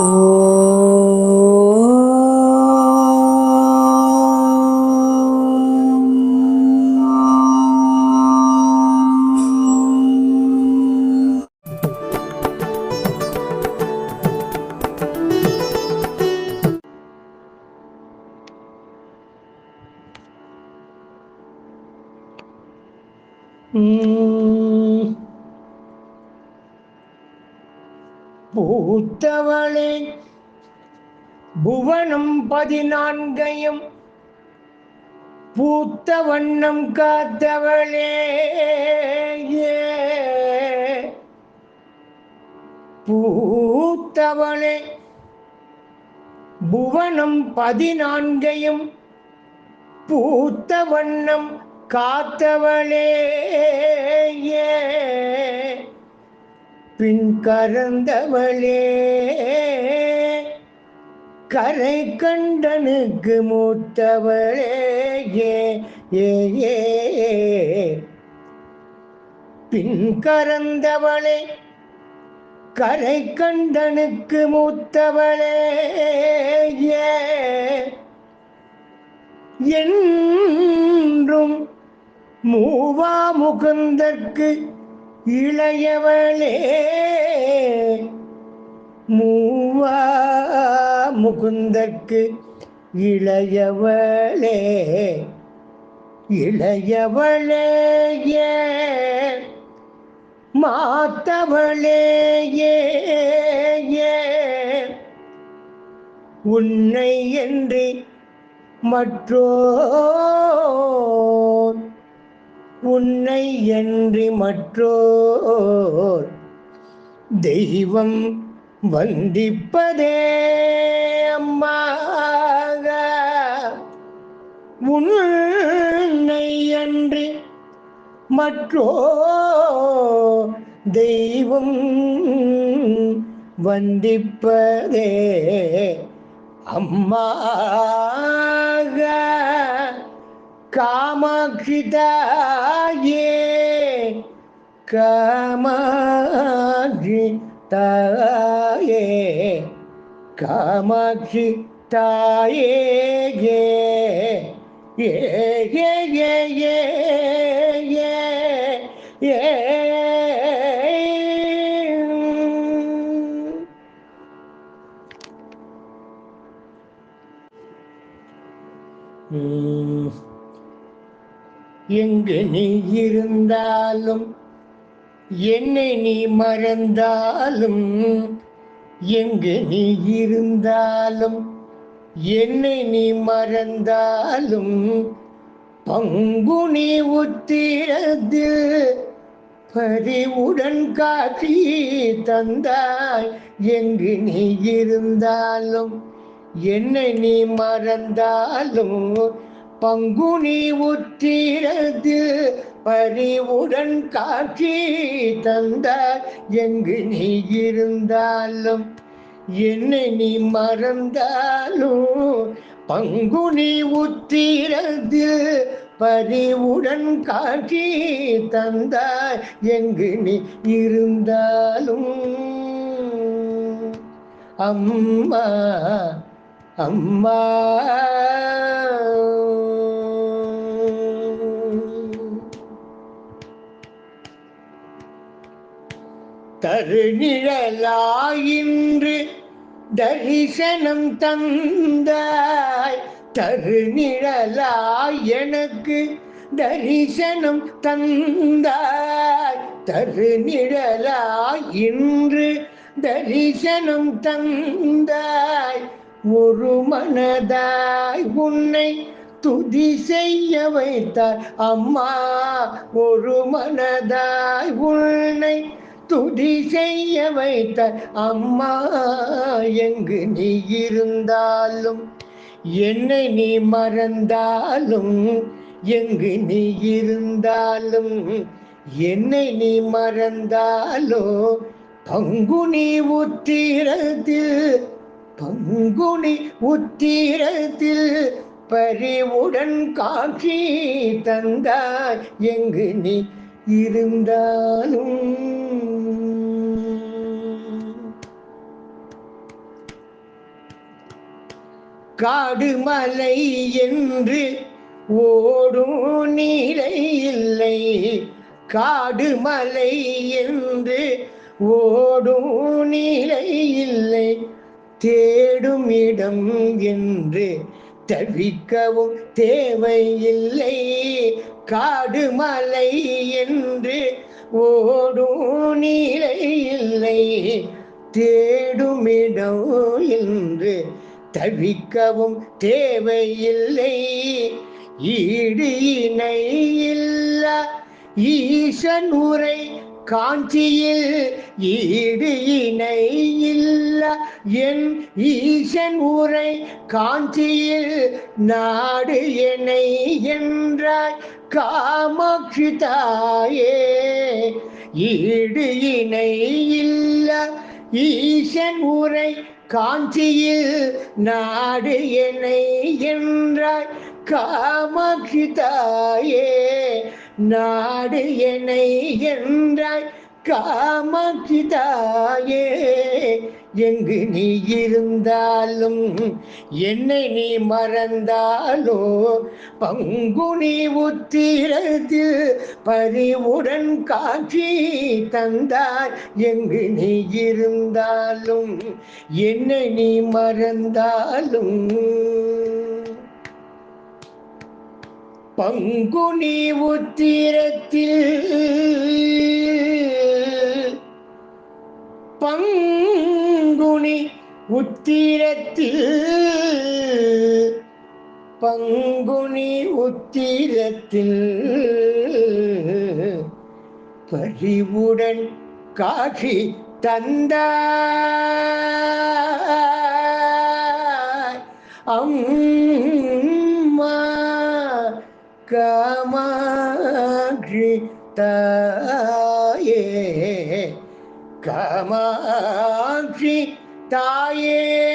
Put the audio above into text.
Mm. பூத்தவளே புவனம் பதினான்கையும் பூத்த வண்ணம் காத்தவளே பூத்தவளே புவனம் பதினான்கையும் பூத்த வண்ணம் காத்தவளே ஏ. பின் கறந்தவளே. கரை கண்டனுக்கு மூத்தவளே. ஏ ஏ பின் கறந்தவளே. கரை கண்டனுக்கு மூத்தவளே. என்றும் மூவா முகுந்தற்கு இளையவளே மூவா முகுந்தற்கு இளையவளே இளையவளேயே மாத்தவளேயே உன்னை என்று மற்றோ உன்னை என்று மற்றோர் தெய்வம் வந்திப்பதே அம்மாக. உன்னை என்று மற்றோ தெய்வம் வந்திப்பதே அம்மாக. காமாட்சி தாயே காமாட்சி தாயே காமாட்சி தாயே ஏ ஏ ஏ ஏ ஏ ஏ ஏ உம். எங்கு நீ இருந்தாலும் என்னை நீ மறந்தாலும் எங்கு நீ இருந்தாலும் என்னை நீ மறந்தாலும் பங்குனி உத்திரத்தில் பரிவுடன் காட்சி தந்தாய். எங்கு நீ இருந்தாலும் என்னை நீ மறந்தாலும் பங்குனி உத்திரது பரிவுடன் காட்சி தந்தாய் எங்கு நீ இருந்தாலும் என்னை நீ மறந்தாலும். பங்குனி உத்திரது பரிவுடன் காட்சி தந்தாய் எங்கு நீ இருந்தாலும். அம்மா அம்மா. தருநிழலாயின்று தரிசனம் தந்தாய். தருநிழலாய் எனக்கு தரிசனம் தந்தாய். தருநிழலாய் இன்று தரிசனம் தந்தாய். ஒரு மனதாய் உன்னை துதி செய்ய வைத்தாய் அம்மா. ஒரு மனதாய் உன்னை துதி செய்ய வைத்த அம்மா எங்கு நீ இருந்தாலும் என்னை நீ மறந்தாலும் எங்கு நீ இருந்தாலும் என்னை நீ மறந்தாலோ பங்குனி உத்திரத்தில் பங்குனி உத்திரத்தில் பரிவுடன் காட்சி தந்தாய் எங்கு நீ இருந்தாலும். காடு மலை என்று ஓடும் நீரை இல்லை. காடு மலை என்று ஓடும் நீலை இல்லை. தேடும் இடம் என்று தவிக்கவும் தேவையில்லை. காடு மலை என்று ஓடும் நீலை இல்லை. தேடுமிடம் என்று தவிக்கவும் தேவையில்லை. ஈடு இணை இல்ல ஈசன் உரை காஞ்சியில் ஈடு இணை இல்ல. என் ஈசன் உரை காஞ்சியில் நாடு என்னை என்றாய் காமாட்சி தாயே. ஈடு இணை இல்ல ஈசன் உரை காஞ்சியில் நாடு என்னை என்றாய். காமாட்சி தாயே நாடு என்னை என்றாய். காமாட்சி தாயே எங்கு நீ இருந்தாலும் என்னை நீ மறந்தாலோ பங்குனி உத்திரத்தில் பரிவுடன் காட்சி தந்தாய் எங்கு நீ இருந்தாலும் என்னை நீ மறந்தாலும். பங்குனி உத்திரத்தில் பங்குனி உத்திரத்தில். பங்குனி உத்திரத்தில். பரிவுடன் காட்சி தந்த அம்மா காமாட்சி தாயே. माक्षि ताये।